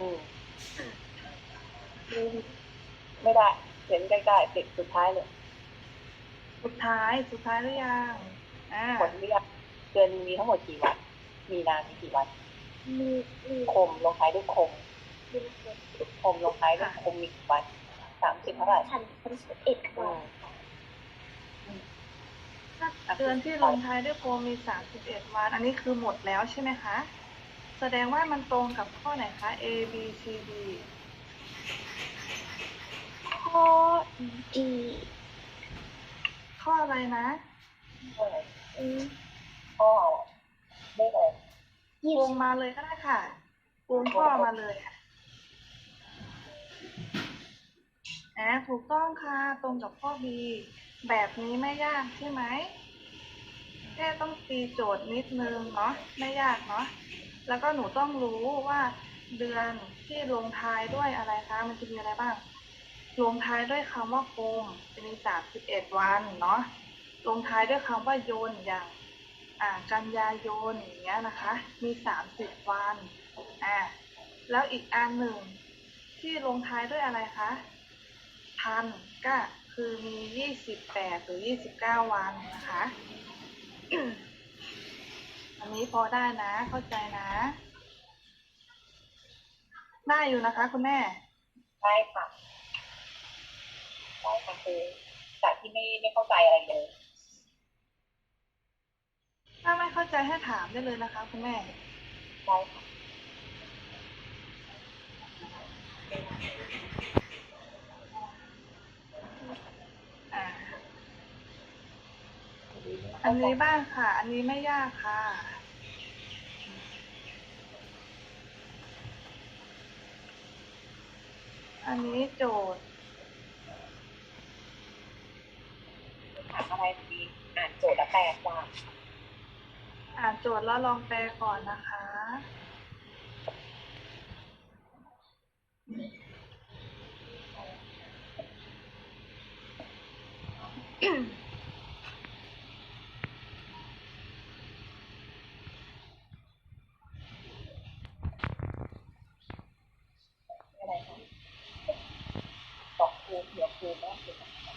อืมไม่ได้เขียนใกล้ๆติดสุดท้ายเลยสุดท้ายสุดท้ายหรือยังอ่หมดเรียกเดือนมีทั้งหมดกี่วัน มีนามีกี่วัน มีมีคมลงท้ายด้วยคมคมลงท้ายด้วยคมมีกี่วันสามสิบเท่าไหร่สามสิบเอ็ดวัน เดือนที่ลงท้ายด้วยโคมีสามสิบเอ็ดวัน อันนี้คือหมดแล้วใช่ไหมคะ แสดงว่ามันตรงกับข้อไหนคะ A B C D ข้อดีข้ออะไรนะเท่าไหร่อืมข้อเลขอะไรยี่วสิงบมาเลยก็ได้ค่ะวงข้อมาเลยค่ะอ่าถูกต้องค่ะ ตรงกับข้อ B แบบนี้ไม่ยากใช่ไหม แค่ต้องตีโจทย์นิดนึงเนาะไม่ยากเนาะแล้วก็หนูต้องรู้ว่าเดือนที่ลงท้ายด้วยอะไรคะ มันจะมีอะไรบ้าง ลงท้ายด้วยคำว่าโคมจะมีสามสิบเอ็ดวันเนาะ ลงท้ายด้วยคำว่าโยนอย่าง อ่า กันยายนอย่างเงี้ยนะคะ มีสามสิบวัน อ่า แล้วอีกอันหนึ่งที่ลงท้ายด้วยอะไรคะ พันก็ คือมียี่สิบแปดหรือยี่สิบเก้าวันนะคะ อันนี้พอได้นะ เข้าใจนะ ได้อยู่นะคะ คุณแม่ใช่ค่ะใช่ค่ะคือจากที่ไม่ไม่เข้าใจอะไรเลย ถ้าไม่เข้าใจให้ถามได้เลยนะคะ คุณแม่ใช่ค่ะ อันนี้บ้างค่ะ อันนี้ไม่ยากค่ะ อันนี้โจทย์ถามอะไรดีอ่านโจทย์แล้วแปลว่าอ่านโจทย์แล้วลองแปลก่อนนะคะอะ ไรคะบอกครู